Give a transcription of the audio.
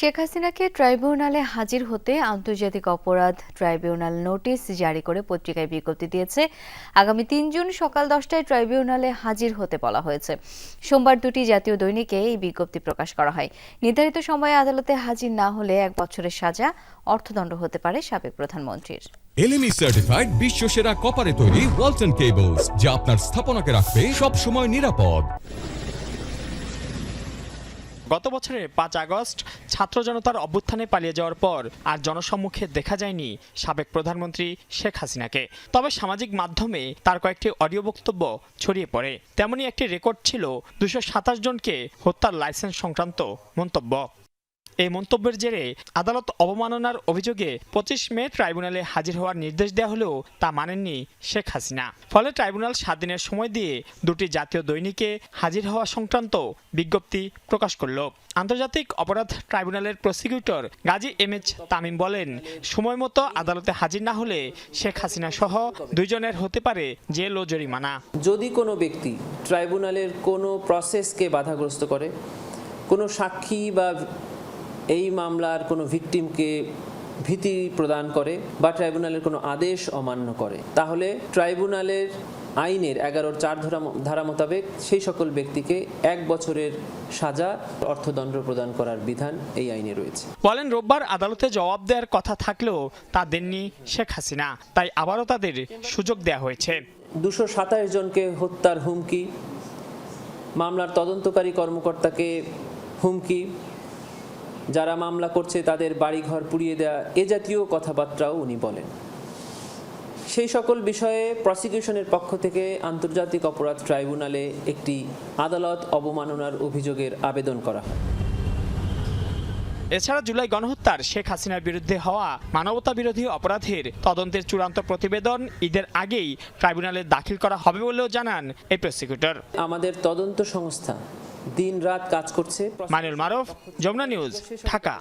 শেখ হাসিনাকে ট্রাইব্যুনালে হাজির হতে আন্তর্জাতিক অপরাধ ট্রাইব্যুনাল নোটিশ জারি করে পত্রিকায় বিজ্ঞপ্তি দিয়েছে। আগামী তিন জুন সকাল দশটায় ট্রাইব্যুনালে হাজির হতে বলা হয়েছে। সোমবার দুটি জাতীয় দৈনিকে এই বিজ্ঞপ্তি প্রকাশ করা হয়। নির্ধারিত সময়ে আদালতে হাজির না হলে এক বছরের সাজা অর্থদণ্ড হতে পারে সাবেক প্রধানমন্ত্রীর। এলএমই সার্টিফাইড বিশ্ব সেরা কপারে তৈরি ওয়ালটন কেবলস যা আপনার স্থাপনাকে রাখবে সব সময় নিরাপদ। গত বছরের পাঁচ আগস্ট ছাত্র জনতার অভ্যুত্থানে পালিয়ে যাওয়ার পর আর জনসম্মুখে দেখা যায়নি সাবেক প্রধানমন্ত্রী শেখ হাসিনাকে। তবে সামাজিক মাধ্যমে তার কয়েকটি অডিও বক্তব্য ছড়িয়ে পড়ে। তেমনি একটি রেকর্ড ছিল দুশো সাতাশ জনকে হত্যার লাইসেন্স সংক্রান্ত মন্তব্য। এই মন্তব্যের জেরে আদালত অবমাননার অভিযোগে পঁচিশ মে ট্রাইব্যুনালে হাজির হওয়ার নির্দেশ দেওয়া হলেও তা মানেননি শেখ হাসিনা। ফলে ট্রাইব্যুনাল সাত দিনের সময় দিয়ে দুটি জাতীয় দৈনিকে হাজির হওয়া সংক্রান্ত বিজ্ঞপ্তি প্রকাশ করল। আন্তর্জাতিক অপরাধ ট্রাইব্যুনালের prosecutor Gazi M H Tamim বলেন, সময় মতো আদালতে হাজির না হলে শেখ হাসিনা সহ দুইজনের হতে পারে জেল ও জরিমানা। যদি কোনো ব্যক্তি ট্রাইব্যুনালের কোনো প্রসেসকে বাধাগ্রস্ত করে, কোনো সাক্ষী বা এই মামলার কোনো ভিকটিমকে ভীতি প্রদান করে বা ট্রাইব্যুনালের কোনো আদেশ অমান্য করে। তাহলে ট্রাইব্যুনালের আইনের এগারোর চার ধারা ধারা মোতাবেক সেই সকল ব্যক্তিকে এক বছরের সাজা অর্থদণ্ড প্রদান করার বিধান এই আইনে রয়েছে। বলেন রোববার আদালতে জবাব দেওয়ার কথা থাকলেও তা দেননি শেখ হাসিনা। তাই আবারও তাদের সুযোগ দেওয়া হয়েছে। দুশো সাতাশ জনকে হত্যার হুমকি মামলার তদন্তকারী কর্মকর্তাকে হুমকি যারা মামলা করছে তাদের বাড়িঘর পুড়িয়ে দেওয়া এ জাতীয় কথাবার্তাও উনি বলেন। সেই সকল বিষয়ে প্রসিকিউশনের পক্ষ থেকে আন্তর্জাতিক অপরাধ ট্রাইব্যুনালে একটি আদালত অবমাননার অভিযোগের আবেদন করা হয়। এছাড়া জুলাই গণহত্যার শেখ হাসিনার বিরুদ্ধে হওয়া মানবতা বিরোধী অপরাধের তদন্তের চূড়ান্ত প্রতিবেদন ঈদের আগেই ট্রাইব্যুনালে দাখিল করা হবে বলেও জানান এই প্রসিকিউটর আমাদের তদন্ত সংস্থা দিন রাত কাজ করছে। মাইনুল মারফ যমুনা নিউজ ঢাকা।